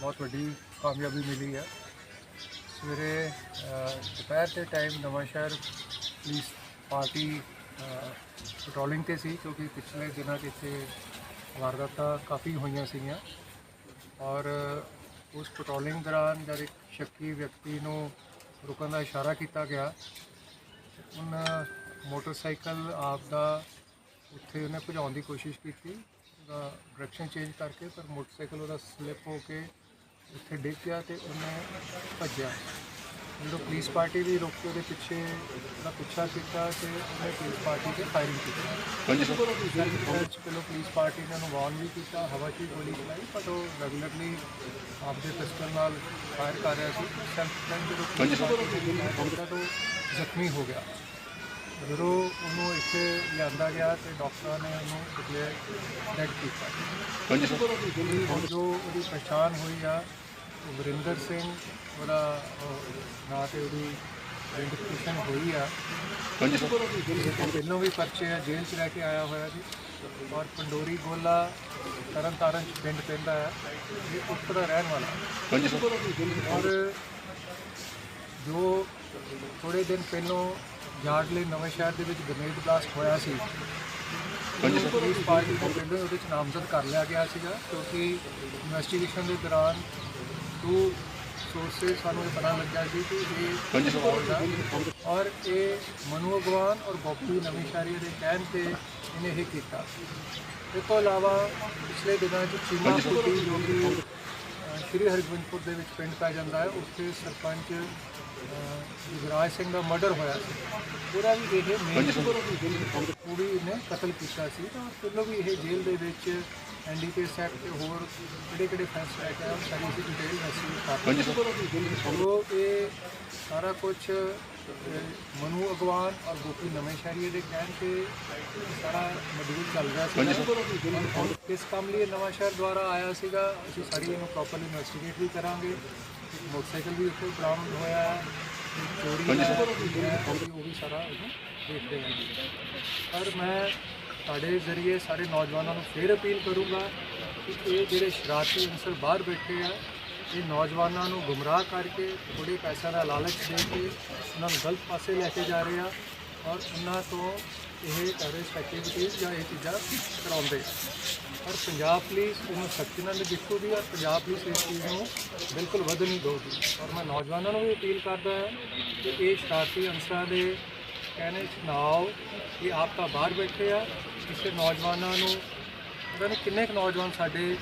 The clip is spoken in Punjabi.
ਬਹੁਤ ਵੱਡੀ ਕਾਮਯਾਬੀ ਮਿਲੀ ਹੈ। ਸਵੇਰੇ ਦੁਪਹਿਰ ਦੇ time Nawanshahr police party patrolling ਤੇ ਸੀ, ਕਿਉਂਕਿ ਪਿਛਲੇ ਦਿਨਾਂ 'ਚ ਇੱਥੇ ਵਾਰਦਾਤਾਂ ਕਾਫੀ ਹੋਈਆਂ ਸੀਗੀਆਂ। ਔਰ ਉਸ ਪੈਟਰੋਲਿੰਗ ਦੌਰਾਨ ਜਦ ਇੱਕ ਸ਼ੱਕੀ ਵਿਅਕਤੀ ਨੂੰ ਰੁਕਣ ਦਾ ਇਸ਼ਾਰਾ ਕੀਤਾ ਗਿਆ, ਉਹਨਾਂ ਮੋਟਰਸਾਈਕਲ ਆਪ ਦਾ ਉੱਥੇ ਉਹਨੇ ਭਜਾਉਣ ਦੀ ਕੋਸ਼ਿਸ਼ ਕੀਤੀ, ਉਹਦਾ ਡਾਇਰੈਕਸ਼ਨ ਚੇਂਜ ਕਰਕੇ, ਪਰ ਮੋਟਰਸਾਈਕਲ ਉਹਦਾ ਸਲਿੱਪ ਹੋ ਕੇ ਉੱਥੇ ਡਿੱਗ ਗਿਆ ਤੇ ਉਹਨੇ ਭੱਜਿਆ। ਜਦੋਂ ਪੁਲਿਸ ਪਾਰਟੀ ਵੀ ਰੁਕ ਕੇ ਉਹਦੇ ਪਿੱਛੇ ਉਹਦਾ ਪਿੱਛਾ ਕੀਤਾ ਤੇ ਉਹਨੇ ਪੁਲਿਸ ਪਾਰਟੀ ਤੇ ਫਾਇਰਿੰਗ ਕੀਤੀ। ਪਹਿਲਾਂ ਪੁਲਿਸ ਪਾਰਟੀ ਨੇ ਉਹਨੂੰ ਵਾਰਨ ਵੀ ਕੀਤਾ ਹਵਾ 'ਚ ਹੀ ਗੋਲੀ ਚਲਾਈ ਪਰ ਉਹ ਰੈਗੂਲਰਲੀ ਆਪਦੇ ਪਿਸਟਲ ਨਾਲ ਫਾਇਰ ਕਰ ਰਿਹਾ ਸੀ। ਸੈਲਫ ਡਿਫੈਂਸ ਜਦੋਂ ਪੁਲਿਸ ਪਾਰਟੀ ਜ਼ਖਮੀ ਹੋ ਗਿਆ। ਜਦੋਂ ਉਹਨੂੰ ਇੱਥੇ ਲਿਆਂਦਾ ਗਿਆ ਤੇ ਡਾਕਟਰਾਂ ਨੇ ਉਹਨੂੰ ਡਿਕਲੇਅਰ ਡੈਡ ਕੀਤਾ। ਜੋ ਉਹਦੀ ਪਛਾਣ ਹੋਈ ਆ ਉਹ ਵਰਿੰਦਰ ਸਿੰਘ ਉਹਦਾ ਉਹ ਨਾਂ ਤੇ ਉਹਦੀ ਆਈਡੈਂਟੀਫਿਕੇਸ਼ਨ ਹੋਈ ਆ। ਪਹਿਲਾਂ ਵੀ ਪਰਚੇ ਆ ਜੇਲ੍ਹ 'ਚ ਰਹਿ ਕੇ ਆਇਆ ਹੋਇਆ ਸੀ ਔਰ ਪੰਡੋਰੀ ਗੋਲਾ ਤਰਨ ਤਾਰਨ 'ਚ ਪਿੰਡ ਪੈਂਦਾ ਹੈ ਇਹ ਉੱਤਰ ਰਹਿਣ ਵਾਲਾ। ਔਰ ਜੋ ਥੋੜੇ ਦਿਨ ਪਹਿਲਾਂ ਯਾਰਡਲੇ ਨਵੇਂ ਸ਼ਹਿਰ ਦੇ ਵਿੱਚ ਗ੍ਰੇਨੇਡ ਬਲਾਸਟ ਹੋਇਆ ਸੀ ਹਾਂਜੀ ਸਰ। ਪੁਲਿਸ ਪਾਰਟੀ ਤੋਂ ਪਹਿਲਾਂ ਉਹਦੇ ਚ ਨਾਮਜ਼ਦ ਕਰ ਲਿਆ ਗਿਆ ਸੀਗਾ ਕਿਉਂਕਿ ਇਨਵੈਸਟੀਗੇਸ਼ਨ ਦੇ ਦੌਰਾਨ ਟੂ ਸੋਰਸਸ ਸਾਨੂੰ ਇਹ ਪਤਾ ਲੱਗਾ ਸੀ ਕਿ ਇਹ ਹਾਂਜੀ ਸਰ। ਔਰ ਇਹ ਮਨੂ ਅਗਵਾਨ ਔਰ ਗੋਪੀ ਨਵੀਂਸ਼ਾਰੀ ਦੇ ਕਹਿਣ ਤੇ ਇਹਨੇ ਇਹ ਕੀਤਾ। ਇਸ ਤੋਂ ਇਲਾਵਾ ਪਿਛਲੇ ਦਿਨਾਂ 'ਚ ਚੀਮਾ। ਕੁੱਟੀ ਜੋ ਕਿ ਸ਼੍ਰੀ ਹਰਗੋਬਿੰਦਪੁਰ ਦੇ ਵਿੱਚ ਪਿੰਡ ਪੈ ਜਾਂਦਾ ਹੈ। ਉੱਥੇ ਸਰਪੰਚ ਯੁਵਰਾਜ ਸਿੰਘ ਦਾ ਮਰਡਰ ਹੋਇਆ ਸੀ। ਉਹਦਾ ਵੀ ਇਹ ਮੇਨ। ਕੁੜੀ ਨੇ ਕਤਲ ਕੀਤਾ ਸੀ। ਤਾਂ ਪਹਿਲਾਂ ਵੀ ਇਹ ਜੇਲ੍ਹ ਦੇ ਵਿੱਚ ਐਨਡੀਪੀਐਸ ਐਕਟ ਤੇ ਹੋਰ ਕਿਹੜੇ ਕਿਹੜੇ ਫੈਸਲੇ ਆਇਆ ਉਹ ਸਾਰੀ ਡਿਟੇਲ ਅਸੀਂ ਕਰ ਹਾਂਜੀ ਸਰ ਸੋ ਇਹ ਸਾਰਾ ਕੁਝ ਮਨੂ ਅਗਵਾਨ ਔਰ ਗੋਪੀ ਨਵੇਂ ਸ਼ਹਿਰੀਏ ਦੇ ਕਹਿਣ ਤੇ ਸਾਰਾ ਮਡਿਊਲ ਚੱਲ ਰਿਹਾ ਸੀ ਇਸ ਕੰਮ ਲਈ ਨਵਾਂ ਸ਼ਹਿਰ ਦੁਆਰਾ ਆਇਆ ਸੀਗਾ। ਅਸੀਂ ਸਾਰੀ ਇਹਨੂੰ ਪ੍ਰੋਪਰਲੀ ਇਨਵੈਸਟੀਗੇਟ ਵੀ ਕਰਾਂਗੇ। ਮੋਟਰਸਾਈਕਲ ਵੀ ਉੱਥੇ ਬਰਾਮਦ ਹੋਇਆ ਹੈ। ਚੋਰੀ ਉਹ ਵੀ ਸਾਰਾ ਦੇਖਦੇ ਹਾਂ। ਪਰ ਮੈਂ ਤੁਹਾਡੇ ਜ਼ਰੀਏ ਸਾਰੇ ਨੌਜਵਾਨਾਂ ਨੂੰ ਫੇਰ ਅਪੀਲ ਕਰੂੰਗਾ ਕਿ ਇਹ ਜਿਹੜੇ ਸ਼ਰਾਰਤੀ ਅਨਸਰ ਬਾਹਰ ਬੈਠੇ ਆ ਇਹ ਨੌਜਵਾਨਾਂ ਨੂੰ ਗੁੰਮਰਾਹ ਕਰਕੇ ਥੋੜੇ ਪੈਸਿਆਂ ਦਾ ਲਾਲਚ ਦੇ ਕੇ ਉਹਨਾਂ ਨੂੰ ਗਲਤ ਪਾਸੇ ਲੈ ਕੇ ਜਾ ਰਹੇ ਆ ਔਰ ਉਹਨਾਂ ਤੋਂ ਇਹ ਟੈਰਰਿਸਟ ਐਕਟੀਵਿਟੀਜ਼ ਜਾਂ ਇਹ ਚੀਜ਼ਾਂ ਕਰਾਉਂਦੇ ਆ। ਔਰ ਪੰਜਾਬ ਪੁਲਿਸ ਇਹਨੂੰ ਸਖਤੀ ਨਾਲ ਦੇਖੂਗੀ ਔਰ ਪੰਜਾਬ ਪੁਲਿਸ ਇਸ ਚੀਜ਼ ਨੂੰ ਬਿਲਕੁਲ ਵਧਣ ਨਹੀਂ ਦੇਊਗੀ। ਔਰ ਮੈਂ ਨੌਜਵਾਨਾਂ ਨੂੰ ਵੀ ਅਪੀਲ ਕਰਦਾ ਹਾਂ ਕਿ ਇਹ ਸ਼ਰਾਰਤੀ ਅੰਸਰਾਂ ਦੇ ਕਹਿਣੇ 'ਚ ਨਾ ਆਓ ਇਹ ਆਪ ਤਾਂ ਬਾਹਰ ਬੈਠੇ ਆ, ਕਿਸੇ ਨੌਜਵਾਨਾਂ ਨੂੰ ਪਤਾ ਨਹੀਂ ਕਿੰਨੇ ਕੁ ਨੌਜਵਾਨ ਸਾਡੇ